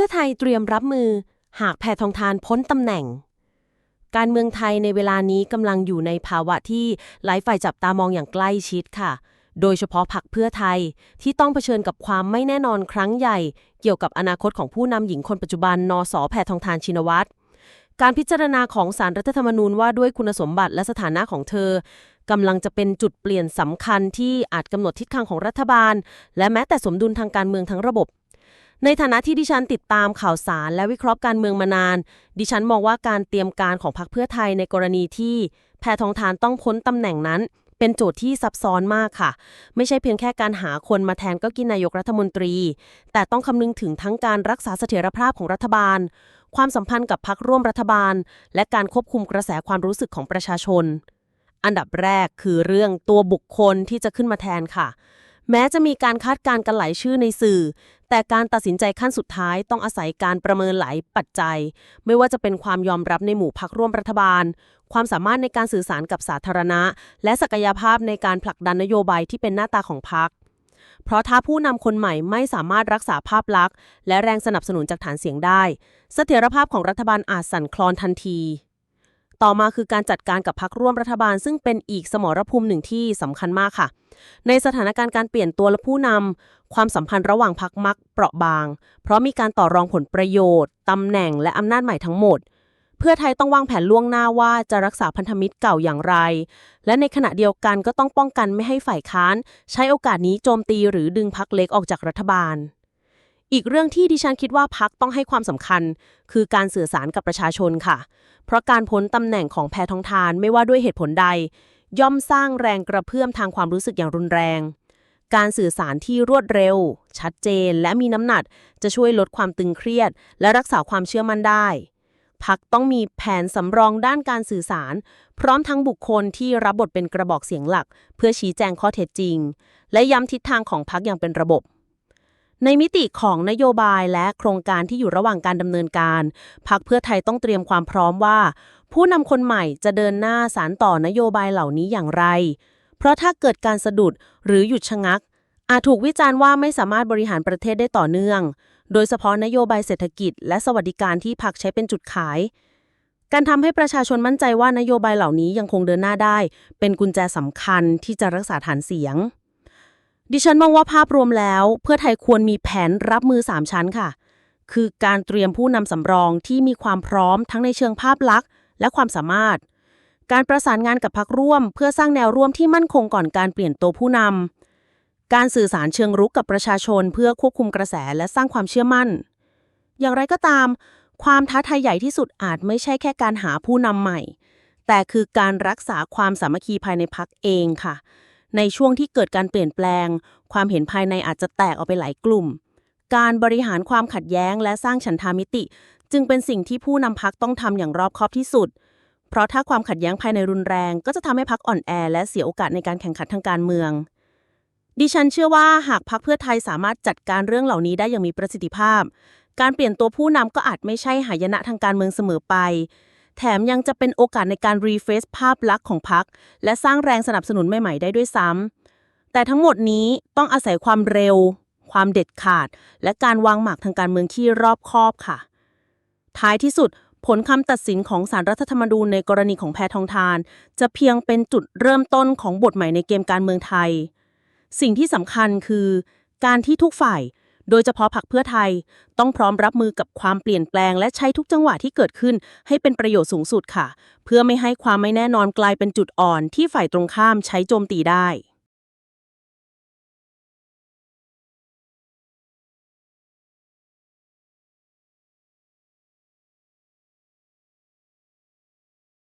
พื่อไทยเตรียมรับมือ หากแพทองทานพ้นตำแหน่ง การเมืองไทยในเวลานี้กำลังอยู่ในภาวะที่หลายฝ่ายจับตามองอย่างใกล้ชิดค่ะ โดยเฉพาะพรรคเพื่อไทยที่ต้องเผชิญกับความไม่แน่นอนครั้งใหญ่ เกี่ยวกับอนาคตของผู้นำหญิงคนปัจจุบันนสแพทองทานชินวัตรการพิจารณาของสารรัฐธรรมนูญว่าด้วยคุณสมบัติและสถานะของเธอกำลังจะเป็นจุดเปลี่ยนสำคัญที่อาจกำหนดทิศทางของรัฐบาล และแม้แต่สมดุลทางการเมืองทั้งระบบ ในฐานะที่ดิฉันติดตามข่าวสารและวิเคราะห์การเมืองมานาน ดิฉันมองว่าการเตรียมการของพรรคเพื่อไทยในกรณีที่แพทองทานต้องพ้นตำแหน่งนั้น เป็นโจทย์ที่ซับซ้อนมากค่ะ ไม่ใช่เพียงแค่การหาคนมาแทนก็กินนายกรัฐมนตรี แต่ต้องคำนึงถึงทั้งการรักษาเสถียรภาพของรัฐบาล ความสัมพันธ์กับพรรคร่วมรัฐบาล และการควบคุมกระแสความรู้สึกของประชาชน อันดับแรกคือเรื่องตัวบุคคลที่จะขึ้นมาแทนค่ะ แม้จะมีการคาดการณ์กันหลายชื่อในสื่อ แต่การตัดสินใจขั้นสุดท้ายต้องอาศัยการประเมินหลายปัจจัย ไม่ว่าจะเป็นความยอมรับในหมู่พรรคร่วมรัฐบาล ความสามารถในการสื่อสารกับสาธารณะ และศักยภาพในการผลักดันนโยบายที่เป็นหน้าตาของพรรคเพราะถ้าผู้นำคนใหม่ไม่สามารถรักษาภาพลักษณ์ และแรงสนับสนุนจากฐานเสียงได้ เสถียรภาพของรัฐบาลอาจสั่นคลอนทันที ต่อมาคือการจัดการกับพรรคร่วมรัฐบาล ซึ่งเป็นอีกสมรภูมิหนึ่งที่สำคัญมากค่ะ ในสถานการณ์การเปลี่ยนตัวและผู้นำความสัมพันธ์ระหว่างพรรคมักเปราะบาง เพราะมีการต่อรองผลประโยชน์ตำแหน่งและอำนาจใหม่ทั้งหมด เพื่อไทยต้องวางแผนล่วงหน้าว่าจะรักษาพันธมิตรเก่าอย่างไร และในขณะเดียวกันก็ต้องป้องกันไม่ให้ฝ่ายค้าน ใช้โอกาสนี้โจมตีหรือดึงพรรคเล็กออกจากรัฐบาล อีกเรื่องที่ดิฉันคิดว่าพรรคต้องให้ความสำคัญ คือการสื่อสารกับประชาชนค่ะ เพราะการพ้นตำแหน่งของแพทองทานไม่ว่าด้วยเหตุผลใด ย่อมสร้างแรงกระเพื่อมทางความรู้สึกอย่างรุนแรง การสื่อสารที่รวดเร็ว ชัดเจน และมีน้ำหนัก จะช่วยลดความตึงเครียด และรักษาความเชื่อมั่นได้พักต้องมีแผนสำรองด้านการสื่อสาร พร้อมทั้งบุคคลที่รับบทเป็นกระบอกเสียงหลัก เพื่อชี้แจงข้อเท็จจริง และย้ำทิศทางของพักอย่างเป็นระบบ ในมิติของนโยบายและโครงการที่อยู่ระหว่างการดำเนินการ พักเพื่อไทยต้องเตรียมความพร้อมว่า ผู้นำคนใหม่จะเดินหน้าสารต่อนโยบายเหล่านี้อย่างไร เพราะถ้าเกิดการสะดุดหรือหยุดชะงัก อาจถูกวิจารณ์ว่าไม่สามารถบริหารประเทศได้ต่อเนื่อง โดยเฉพาะนโยบายเศรษฐกิจ และสวัสดิการที่พักใช้เป็นจุดขาย การทำให้ประชาชนมั่นใจว่านโยบายเหล่านี้ยังคงเดินหน้าได้ เป็นกุญแจสำคัญที่จะรักษาฐานเสียง ดิฉันมองว่าภาพรวมแล้ว เพื่อไทยควรมีแผนรับมือ 3 ชั้นค่ะ คือการเตรียมผู้นำสำรองที่มีความพร้อมทั้งในเชิงภาพลักษณ์ และความสามารถ การประสานงานกับพรรคร่วม เพื่อสร้างแนวร่วมที่มั่นคงก่อนการเปลี่ยนตัวผู้นำการสื่อสารเชิงรุกกับประชาชน เพื่อควบคุมกระแสและสร้างความเชื่อมั่น อย่างไรก็ตาม ความท้าทายใหญ่ที่สุดอาจไม่ใช่แค่การหาผู้นำใหม่ แต่คือการรักษาความสามัคคีภายในพรรคเองค่ะ ในช่วงที่เกิดการเปลี่ยนแปลง ความเห็นภายในอาจจะแตกออกไปหลายกลุ่ม การบริหารความขัดแย้งและสร้างฉันทามิติ จึงเป็นสิ่งที่ผู้นำพักต้องทำอย่างรอบคอบที่สุด เพราะถ้าความขัดแย้งภายในรุนแรง ก็จะทำให้พักอ่อนแอ และเสียโอกาสในการแข่งขันทางการเมือง ดิฉันเชื่อว่าหากพักเพื่อไทยสามารถจัดการเรื่องเหล่านี้ได้อย่างมีประสิทธิภาพ การเปลี่ยนตัวผู้นำก็อาจไม่ใช่หายนะทางการเมืองเสมอไป แถมยังจะเป็นโอกาสในการรีเฟซภาพลักษณ์ของพักและสร้างแรงสนับสนุนใหม่ๆได้ด้วยซ้ำแต่ทั้งหมดนี้ต้องอาศัยความเร็ว ความเด็ดขาด และการวางหมากทางการเมืองที่รอบคอบค่ะ ท้ายที่สุดผลคำตัดสินของสารรัฐธรรมนูญในกรณีของแพทองทาน จะเพียงเป็นจุดเริ่มต้นของบทใหม่ในเกมการเมืองไทย สิ่งที่สำคัญคือ การที่ทุกฝ่าย โดยเฉพาะพรรคเพื่อไทย ต้องพร้อมรับมือกับความเปลี่ยนแปลง และใช้ทุกจังหวะที่เกิดขึ้น ให้เป็นประโยชน์สูงสุดค่ะ เพื่อไม่ให้ความไม่แน่นอนกลายเป็นจุดอ่อนที่ฝ่ายตรงข้ามใช้โจมตีได้